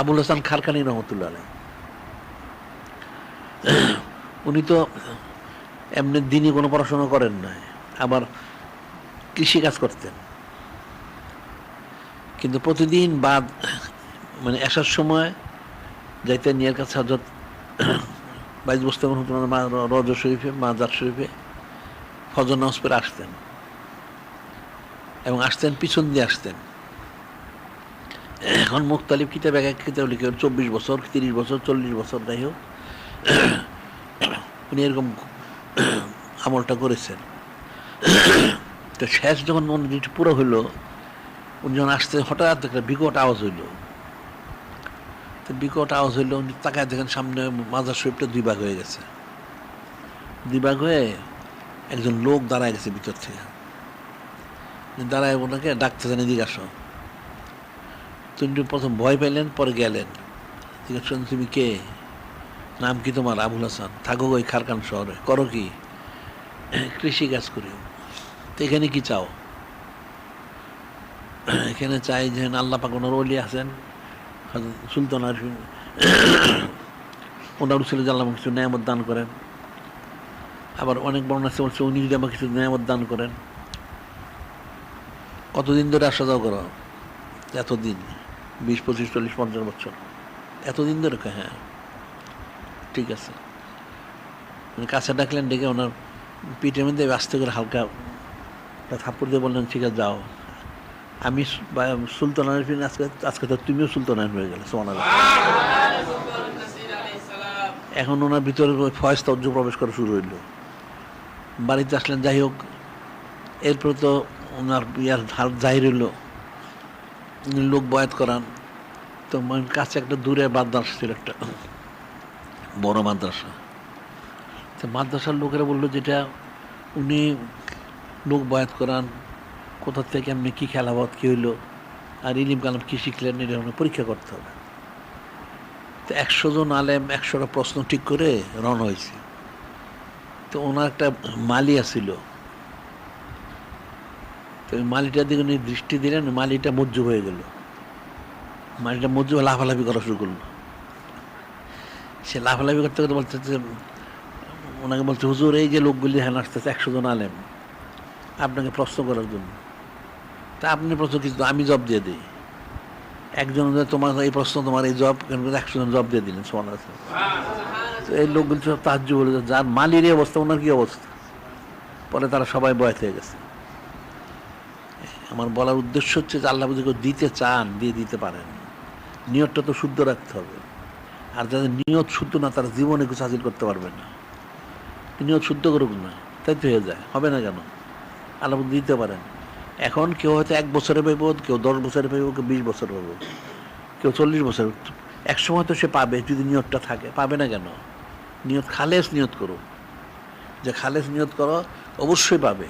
আবুল হাসান খারকানি রহমতুল্লাহ আলাই উনি তো এমনি দিনই কোনো পড়াশোনা করেন নাই, আবার কৃষি কাজ করতেন। কিন্তু প্রতিদিন বাদ মানে আসার সময় যাইতেন নিয়ার কাছে হজরত বাইশ বস্তা মা রজ শরীফে, মাজার শরীফে ফজর নামাজ পড়ে আসতেন। এবং আসতেন, পিছন দিয়ে আসতেন। এখন মুক্তালিফ কিতাব এক এক কিতাব লিখে চব্বিশ বছর, তিরিশ বছর, চল্লিশ বছর, যাই হোক। উনি এরকম আমলটা করেছেন। তো শেষ যখন মন্দিরটি পুরো হইল, উনি যখন আসতে হঠাৎ একটা বিকট আওয়াজ হইল। তো বিকট আওয়াজ হইল, উনি তাকায় দেখেন সামনে মাজার শরীফটা দুই ভাগ হয়ে গেছে। দুই ভাগ হয়ে একজন লোক দাঁড়ায় গেছে ভিতর থেকে। দাঁড়ায় ওনাকে ডাকতে জানি এদিকে আসো। তুমি প্রথম ভয় পেলেন, পরে গেলেন। জিজ্ঞেস তুমি কে? নাম কি তোমার? আবুল হাসান, থাকো ওই খারকান শহরে, করো কি? কৃষি কাজ করি। তো এখানে কি চাও? এখানে চাই যে আল্লাহ পাক ওনার অলি আছেন। সুলতান আরফিন, ওনার ছিল যে আল্লাহ কিছু নিয়ামত দান করেন। আবার অনেক বর্ণনা আছে, বলছে, উনি যদি আমাকে কিছু নিয়ামত দান করেন, কতদিন ধরে আসা যাওয়া করো? এতদিন। বিশ, পঁচিশ, চল্লিশ, পঞ্চাশ বছর। এতদিন ধরে হ্যাঁ ঠিক আছে। কাছে ডাকলেন ডেকে ওনার পিঠের মধ্যে আস্তে করে হালকা থাপ্পড় দিয়ে বললেন, ঠিক আছে, যাও। আমি সুলতান আরিফিন আজকে আজকে তো তুমিও সুলতান হয়ে গেলে, সোমান এখন ওনার ভিতরে ফয়েজ তজ্জ প্রবেশ করা শুরু হইল। বাড়িতে আসলেন, যাই হোক, এরপর তো ওনার ইয়ার হাল জাহির হইল। লোক বয়াত করান। তো কাছে একটা দূরে মাদ্রাসা ছিল একটা। বড় মাদ্রাসা। তো মাদ্রাসার লোকেরা বলল যেটা উনি লোক বয়াত করান, কোথা থেকে এমনি কী খেলাবাদ কী হইল, আর ইলিম কালাম কী শিখলেন, এটা পরীক্ষা করতে হবে। তো একশো জন আলেম একশোটা প্রশ্ন ঠিক করে রওনা হয়েছে। তো ওনার একটা মালিয়া ছিল তো মালিটার দিকে উনি দৃষ্টি দিলেন, মালিটা মজ্জু হয়ে গেল। মালিটা মজ্জু লাফালাফি করা শুরু করল। সে লাফালাফি করতে করতে বলতে ওনাকে বলছে, হুজুর, এই যে লোকগুলি হ্যাঁ আসতেছে, একশো জন আলেম। আপনাকে প্রশ্ন করার জন্য। তা আপনি প্রশ্ন কিছু আমি জব দিয়ে দিই। একজন তোমার, এই প্রশ্ন তোমার, এই জব কেন একশো জন জব দিয়ে দিলেন সমান আছে তো এই লোকগুলি সব তাহ্য বলে, যার মালির অবস্থা, ওনার কি অবস্থা? পরে তারা সবাই বয়স হয়ে গেছে। আমার বলার উদ্দেশ্য হচ্ছে যে আল্লাহ যদি দিতে চান, দিয়ে দিতে পারেন। নিয়তটা তো শুদ্ধ রাখতে হবে। আর যাদের নিয়ত শুদ্ধ না, তারা জীবনে কিছু হাজির করতে পারবে না। নিয়ত শুদ্ধ করুক না, তাই তো হয়ে যায়। হবে না কেন? আল্লাহ দিতে পারেন। এখন কেউ হয়তো এক বছরে পাইব কেউ দশ বছরে পাইব কেউ বিশ বছর পাবো কেউ চল্লিশ বছর এক সময় তো সে পাবে যদি নিয়তটা থাকে। পাবে না কেন? নিয়ত খালেস নিয়ত করো যে খালেস নিয়ত করো, অবশ্যই পাবে।